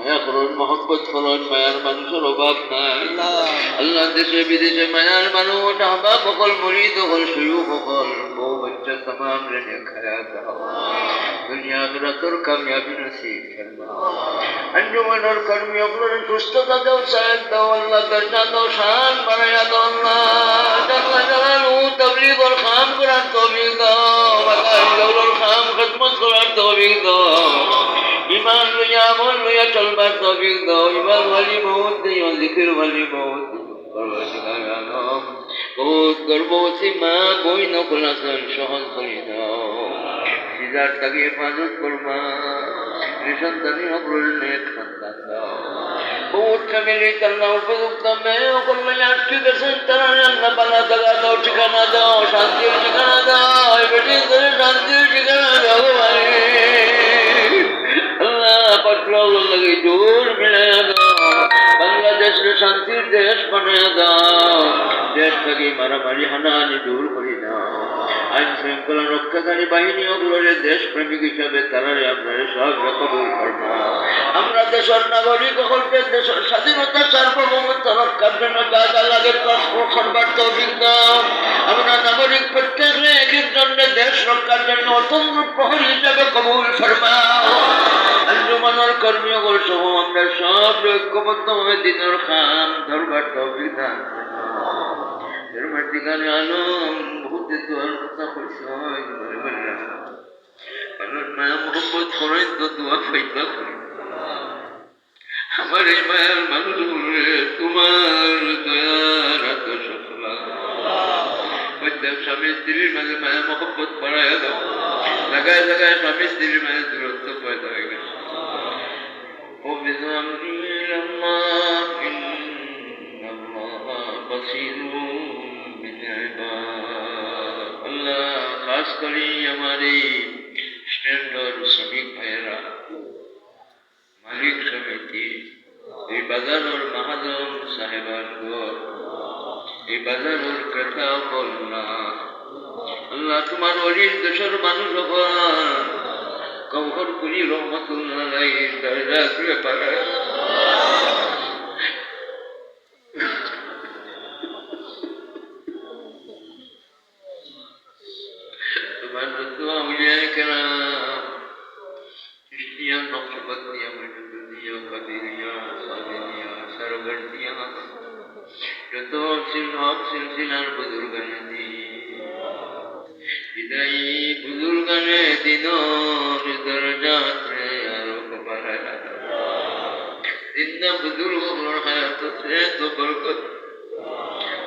মায়া করুন, মহব্বত করুন, মায়ার মানুষের অভাব নাই। আল্লাহ দেশে, বিদেশে মায়ার মানুষ, আহবা বকল মরি দখল শুরু বকল, বউ, বাচ্চা তমাম রেনে খায়া দাও দুনিয়া তোর কামিয়াবি নসিব ফরমা কর্মী আপনার সুস্থতা দাও সাহেব দাও, আল্লাহ দরজা দাও, শান বানায়া দাও, আল্লাহ। জাল্লা জালালু তবলিগর খাম করার তৌফিক দাও মাতার দৌলর খাম করার দাও। ইমান লইয়া আমল লইয়া চলবার তৌফিক দাও ইমান ওয়ালি বহুত দিও জিকির ওয়ালি বহুত গর্ভবতী মা বই নকল আসন দাও সিজার তাকে হেফাজত করবা সন্তান দাও। উপযুক্ত মেয়ে আটকে গেছেন, তারা রান্না পালা দাও, ঠিকানা দাও, শান্তির ঠিকানা দাও শান্তির ঠিকানা বানাইয়া দাও দেশ থেকে মারামারি, হানাহানি দূর করে দাও আইন শৃঙ্খলা রক্ষাকারী বাহিনী অগ্রহের দেশ প্রেমিক হিসাবে তারারে আপনারা সব কবুল করবা। আমরা দেশের নাগরিক সকলকে দেশের স্বাধীনতা সার্বভৌমত্ব রক্ষার জন্য যা যা দেশ রক্ষার জন্য অতন্ত্র প্রহরী হিসাবে কবুল ফরমাও আঞ্জুমানের কর্মী সহ আমরা সব ঐক্যবদ্ধভাবে দিনের খাম ধরবার তৌফিক দান আলম কথা স্বামী স্ত্রীর মাঝে মায়া মোহব্বত বাড়ায় দাও। জায়গায় জায়গায় স্বামী স্ত্রীর মাঝে দূরত্ব করে এই স্ট্যান্ডার্ড শ্রমিক ভাইয়েরা মালিক সমিতি এই বাজারের মহাজন সাহেবান ঘর এই বাজারের ক্রেতা বলনা আল্লাহ, তোমার অলির দেশের মানুষ হবান gavharkuli rahmatullahi derecesi ve para. ben Rıdva Avliya-i Keram Çiştiyan Nakşabatiya Mecdudiya Kadiriya Sadiriya Sargardiya Rıdva Silah Silsiler Budurganadi Hidayi Budurganadi Dinan لنبذلهم الحياة الدنيا تبركت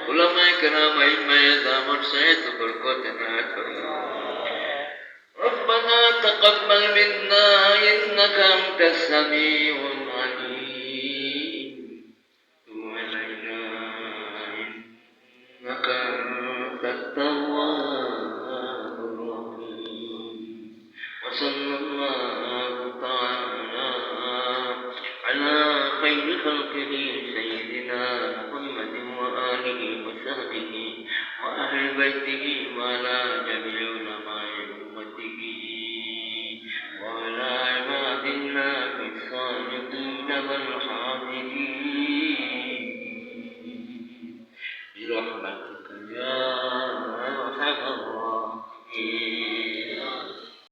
علماء کرام ائمہ زمان سے تبرکت عنایت فرمائے ربنا تقبل منا إنك أنت السميع العليم. وعلينا إنك أنت التواب الرحيم. وصلى الله خلقه سيدنا محمد وآله وصحبه وأهل بيته وعلى جميع علماء أمته وعلى عباد الله الصالحين والحاضرين